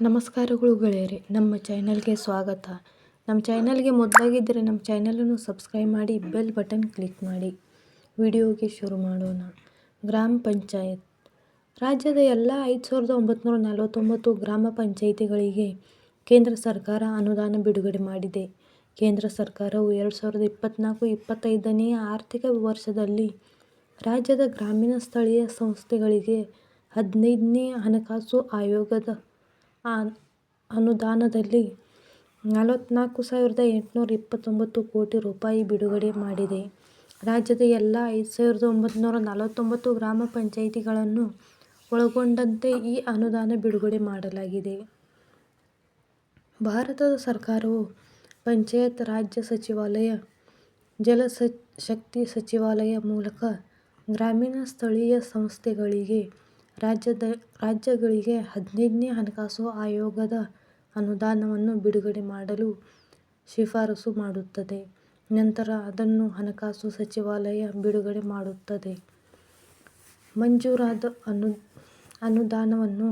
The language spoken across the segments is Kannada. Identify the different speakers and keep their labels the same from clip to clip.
Speaker 1: ನಮಸ್ಕಾರಗಳು ಗೆಳೆಯರೆ, ನಮ್ಮ ಚಾನಲ್ಗೆ ಸ್ವಾಗತ. ನಮ್ಮ ಚಾನಲ್ಗೆ ಮೊದಲಾಗಿದ್ದರೆ ನಮ್ಮ ಚಾನಲನ್ನು ಸಬ್ಸ್ಕ್ರೈಬ್ ಮಾಡಿ, ಬೆಲ್ ಬಟನ್ ಕ್ಲಿಕ್ ಮಾಡಿ. ವಿಡಿಯೋಗೆ ಶುರು ಮಾಡೋಣ. ಗ್ರಾಮ ಪಂಚಾಯತ್. ರಾಜ್ಯದ ಎಲ್ಲ ಐದು ಸಾವಿರದ ನಲವತ್ತೊಂಬತ್ತು ಗ್ರಾಮ ಪಂಚಾಯಿತಿಗಳಿಗೆ ಕೇಂದ್ರ ಸರ್ಕಾರ ಅನುದಾನ ಬಿಡುಗಡೆ ಮಾಡಿದೆ. ಕೇಂದ್ರ ಸರ್ಕಾರವು ಎರಡು ಸಾವಿರದ ಇಪ್ಪತ್ತ್ನಾಲ್ಕು ಇಪ್ಪತ್ತೈದನೇ ಆರ್ಥಿಕ ವರ್ಷದಲ್ಲಿ ರಾಜ್ಯದ ಗ್ರಾಮೀಣ ಸ್ಥಳೀಯ ಸಂಸ್ಥೆಗಳಿಗೆ ಹದಿನೈದನೇ ಹಣಕಾಸು ಆಯೋಗದ ಅನುದಾನದಲ್ಲಿ ನಲವತ್ತ್ನಾಲ್ಕು ಸಾವಿರದ ಎಂಟುನೂರ ಇಪ್ಪತ್ತೊಂಬತ್ತು ಕೋಟಿ ರೂಪಾಯಿ ಬಿಡುಗಡೆ ಮಾಡಿದೆ. ರಾಜ್ಯದ ಎಲ್ಲ ಐದು ಸಾವಿರದ ಒಂಬೈನೂರ ನಲವತ್ತೊಂಬತ್ತು ಗ್ರಾಮ ಪಂಚಾಯಿತಿಗಳನ್ನು ಒಳಗೊಂಡಂತೆ ಈ ಅನುದಾನ ಬಿಡುಗಡೆ ಮಾಡಲಾಗಿದೆ. ಭಾರತದ ಸರ್ಕಾರವು ಪಂಚಾಯತ್ ರಾಜ್ಯ ಸಚಿವಾಲಯ, ಜಲ ಶಕ್ತಿ ಸಚಿವಾಲಯ ಮೂಲಕ ಗ್ರಾಮೀಣ ಸ್ಥಳೀಯ ಸಂಸ್ಥೆಗಳಿಗೆ ರಾಜ್ಯಗಳಿಗೆ ಹದಿನೈದನೇ ಹಣಕಾಸು ಆಯೋಗದ ಅನುದಾನವನ್ನು ಬಿಡುಗಡೆ ಮಾಡಲು ಶಿಫಾರಸು ಮಾಡುತ್ತದೆ. ನಂತರ ಅದನ್ನು ಹಣಕಾಸು ಸಚಿವಾಲಯ ಬಿಡುಗಡೆ ಮಾಡುತ್ತದೆ. ಮಂಜೂರಾದ ಅನುದಾನವನ್ನು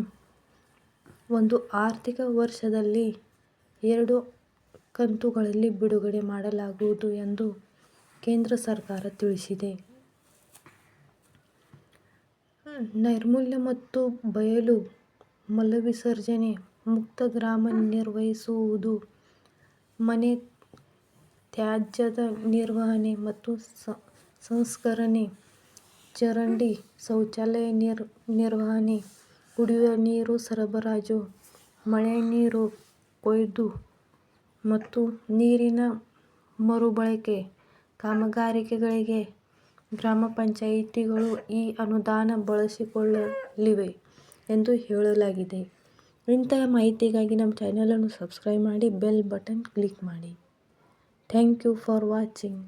Speaker 1: ಒಂದು ಆರ್ಥಿಕ ವರ್ಷದಲ್ಲಿ ಎರಡು ಕಂತುಗಳಲ್ಲಿ ಬಿಡುಗಡೆ ಮಾಡಲಾಗುವುದು ಎಂದು ಕೇಂದ್ರ ಸರ್ಕಾರ ತಿಳಿಸಿದೆ. ನೈರ್ಮಲ್ಯ ಮತ್ತು ಬಯಲು ಮಲವಿಸರ್ಜನೆ ಮುಕ್ತ ಗ್ರಾಮ ನಿರ್ವಹಿಸುವುದು, ಮನೆ ತ್ಯಾಜ್ಯದ ನಿರ್ವಹಣೆ ಮತ್ತು ಸಂಸ್ಕರಣೆ, ಚರಂಡಿ, ಶೌಚಾಲಯ ನಿರ್ವಹಣೆ, ಕುಡಿಯುವ ನೀರು ಸರಬರಾಜು, ಮಳೆ ನೀರು ಕೊಯ್ಲು ಮತ್ತು ನೀರಿನ ಮರುಬಳಕೆ ಕಾಮಗಾರಿಗಳಿಗೆ ಗ್ರಾಮ ಪಂಚಾಯಿತಿಗಳು ಈ ಅನುದಾನ ಬಳಸಿಕೊಳ್ಳಲಿವೆ ಎಂದು ಹೇಳಲಾಗಿದೆ. ಇಂತಹ ಮಾಹಿತಿಗಾಗಿ ನಮ್ಮ ಚಾನಲನ್ನು ಸಬ್ಸ್ಕ್ರೈಬ್ ಮಾಡಿ, ಬೆಲ್ ಬಟನ್ ಕ್ಲಿಕ್ ಮಾಡಿ. Thank you for watching